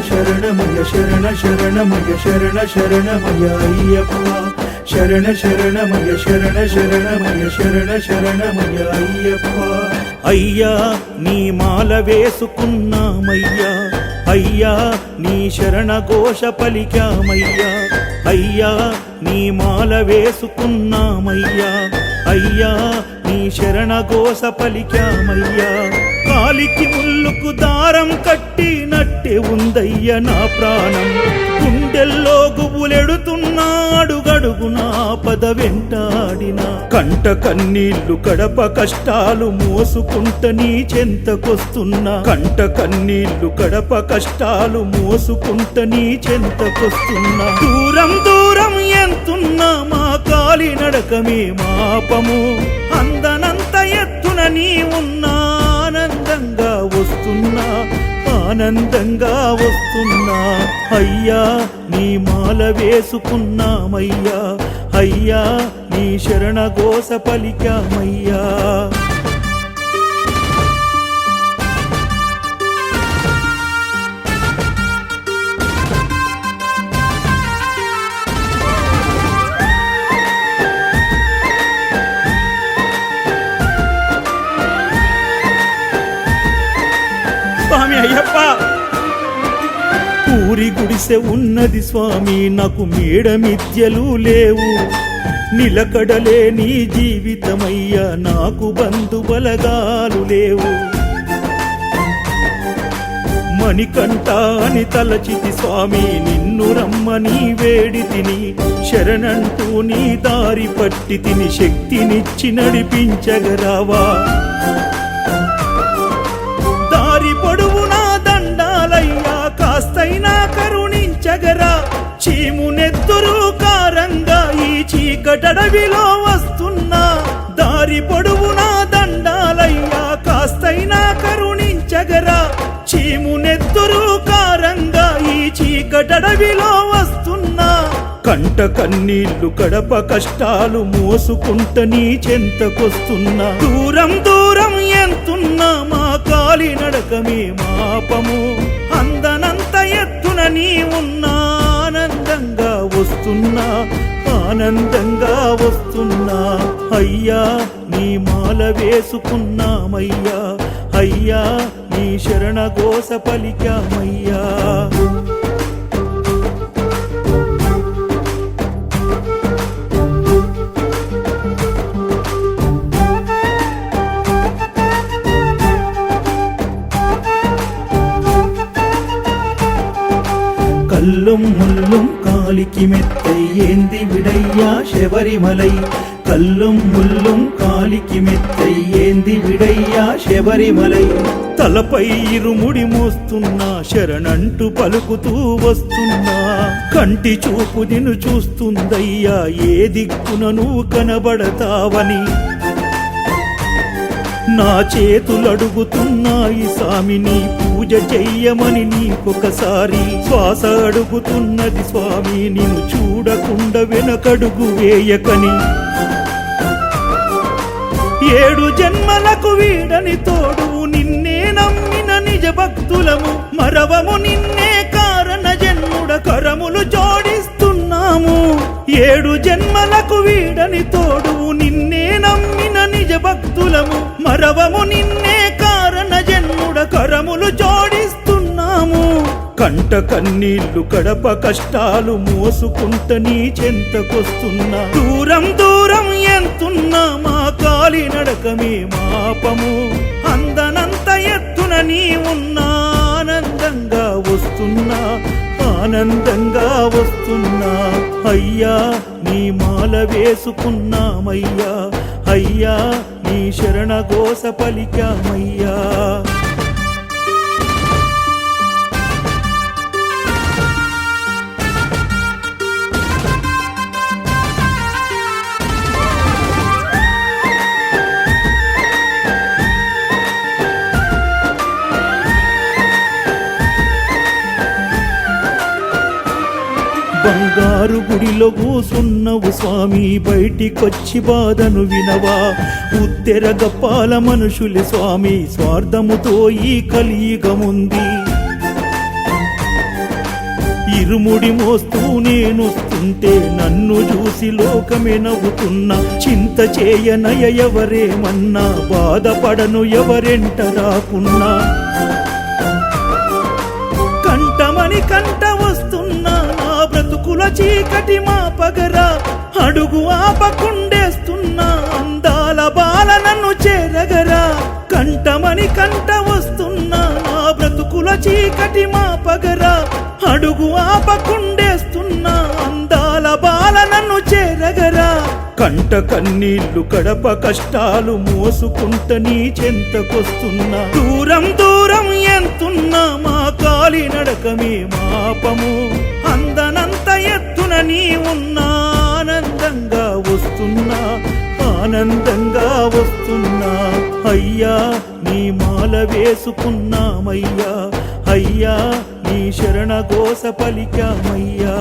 శరణమయ శరణ శరణమయ శరణ శరణమయ అయ్యప్ప. శరణ శరణమయ శరణ శరణమయ శరణ శరణమయ అయ్యప్ప. అయ్యా నీ మాల వేసుకున్నామయ్యా. అయ్యా నీ శరణ ఘోష పలికామయ్యా. అయ్యా నీ మాల వేసుకున్నామయ్యా. అయ్యా నీ శరణ ఘోష పలికామయ్యా. కాలికి ముల్లుకు దారం కట్టి నట్టే ఉందయ్య నా ప్రాణం. గుండెల్లో గుబులెడుతున్నాడు గడుగునా పద వెంటాడిన. కంట కన్నీళ్ళు కడప కష్టాలు మోసుకుంట నీ చెంతకొస్తున్నా. కంట కన్నీళ్ళు కడప కష్టాలు మోసుకుంట నీ చెంతకొస్తున్నా. దూరం దూరం ఎంతున్నా మా కాలి నడకమే మాపము. అందనంత ఎత్తున నీ ఉన్నా ఆనందంగా వస్తున్నా. ఆనందంగా వస్తున్నా. అయ్యా నీ మాల వేసుకున్నామయ్యా. అయ్యా నీ శరణగోస పలికామయ్యా. స్వామి అయ్యప్ప. ఊరి గుడిసె ఉన్నది స్వామి నాకు మేడ మిథ్యలు లేవు. నిలకడలే నీ జీవితమయ్యా నాకు బంధు బలగాలు లేవు. మణికంఠ అని తలచితి స్వామి నిన్ను రమ్మని వేడి తిని శరణంటూ నీ దారి పట్టి తిని శక్తినిచ్చి నడిపించగరావా? చీకటడవిలో వస్తున్నా దారి పొడవునా దండాలయ్యా కాస్తైనా కరుణించగరా. చీమునెత్తురు కారంగా ఈ చీకటడవిలో వస్తున్నా కంట కన్నీళ్ళు కడప కష్టాలు మోసుకుంట నీ చెంతకొస్తున్నా. దూరం దూరం ఎంతున్నా మా కాలి నడకమే మాపము. అందనంత ఎత్తున నీ ఉన్నా ఆనందంగా వస్తున్నా. ఆనందంగా వస్తున్నా. అయ్యా నీ మాల వేసుకున్నామయ్యా. అయ్యా నీ శరణ కోస పలికామయ్యా. కళ్ళు ముళ్ళు కాలికి மெத்தை ஏந்தி விட అయ్యా శబరిమలై కల్లుం ముల్లుం కాలికి మెత్తై ఏంది విడయ్యా శబరిమలై? తలపై ఇరుముడి మోస్తున్నా శరణంటూ పలుకుతూ వస్తున్నా కంటి చూపు నిన్ను చూస్తుందయ్యా ఏ దిక్కున నువ్వు కనబడతావని. నా చేతులు అడుగుతున్నాయి స్వామిని పూజ చెయ్యమని నీకొకసారి శ్వాస అడుగుతున్నది స్వామి నిన్ను చూ చూడకుండా వెనకడుగు వేయకని. ఏడు జన్మలకు వీడని తోడు నిన్నే నమ్మిన నిజ భక్తులము మరవము నిన్నే కారణ జన్ముడ కరములు జోడిస్తున్నాము. ఏడు జన్మలకు వీడని తోడు నిన్నే నమ్మిన నిజ భక్తులము మరవము నిన్నే కంట కన్నీళ్ళు కడప కష్టాలు మోసుకుంట నీ చెంతకొస్తున్నా. దూరం దూరం ఎంతున్నా మా కాలి నడకమే మాపము. అందనంత ఎత్తున నీ ఉన్నా ఆనందంగా వస్తున్నా ఆనందంగా వస్తున్నా. అయ్యా నీ మాల వేసుకున్నామయ్యా. అయ్యా నీ శరణ పలికామయ్యా. బంగారు గుడిలో కూసున్నవు స్వామి బయటికొచ్చి బాధను వినవా? ఉత్తెర గప్పాల మనుషులే స్వామి స్వార్థముతో ఈ కలియుగముంది. ఇరుముడి మోస్తూ నేనొస్తుంటే నన్ను చూసి లోకమే నవ్వుతున్నా. చింత చేయనయ ఎవరేమన్నా బాధపడను ఎవరెంట రాకున్నా. కంటమని కంట చీకటి మా పగరా అడుగు ఆపకుండేస్తున్నా అందాల బాల నన్ను చేరగరా కంటమని కంట వస్తున్నా నా బ్రతుకుల చీకటి మా పగరా అడుగు ఆపకుండేస్తున్నా అందాల బాల నన్ను చేరగరా. కంట కన్నీళ్ళు కడప కష్టాలు మోసుకుంట నీ చెంతకొస్తున్నా. దూరం దూరం ఎంతున్నా మా కాలి నడకమే మాపము. అందనా ఆనందంగా వస్తున్నా. అయ్యా నీ మాల వేసుకున్నామయ్యా. అయ్యా నీ శరణ కోస పలికామయ్యా.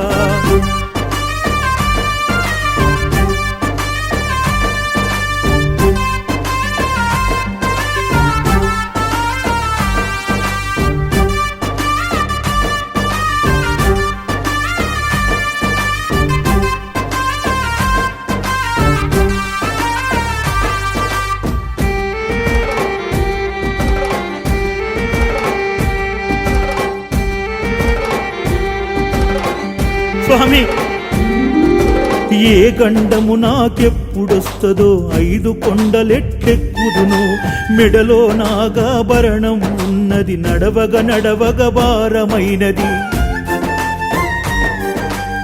స్వామి. ఏ గండము నాకెప్పుడొస్తుందో ఐదు కొండలెట్టెక్కుదును. మెడలో నాగాభరణం ఉన్నది నడవగ నడవగ భారమైనది.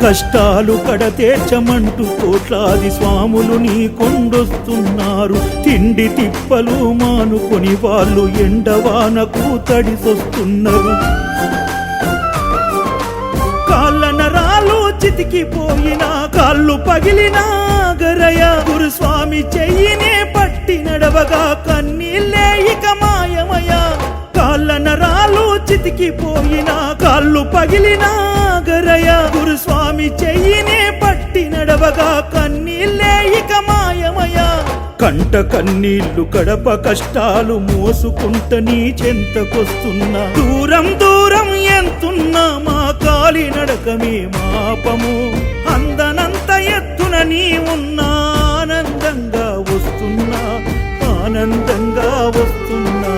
కష్టాలు కడతేర్చమంటూ కోట్లాది స్వాములు నీ కొండొస్తున్నారు తిండి తిప్పలు మానుకొని వాళ్ళు ఎండవానకు తడిసొస్తున్నారు నరాలు చితికిపోయిన కాళ్ళు పగిలిన గరయ గురుస్వామి చెయ్యినే పట్టి నడవగా కన్నీళ్ళే ఇక మాయమయా కాళ్ళ నరాలు చితికిపోయిన కాళ్ళు పగిలిన గరయ గురుస్వామి చెయ్యినే పట్టి నడవగా కన్నీళ్ళే కంట కన్నీళ్ళు కడప కష్టాలు మోసుకుంట నీ చెంతకొస్తున్నా. దూరం దూరం ఎంతున్నా మా కాలి నడకమే మాపము. అందనంత ఎత్తున నీ ఉన్నా ఆనందంగా వస్తున్నా ఆనందంగా వస్తున్నా.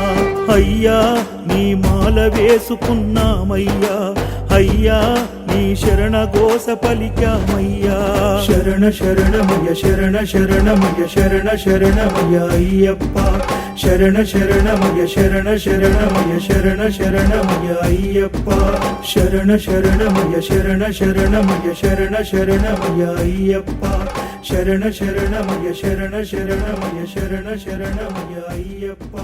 అయ్యా నీ మాల వేసుకున్నామయ్యా. అయ్యా నీ శరణ గోస పలికామయ్యా శరణ శరణమయ శరణ శరణమయ శరణ శరణమయ అయ్యప్ప శరణ శరణమయ శరణ శరణమయ శరణ శరణమయ అయ్యప్ప శరణ శరణమయ శరణ శరణమయ శరణ శరణమయ అయ్యప్ప శరణ శరణమయ శరణ శరణమయ శరణ శరణమయ అయ్యప్ప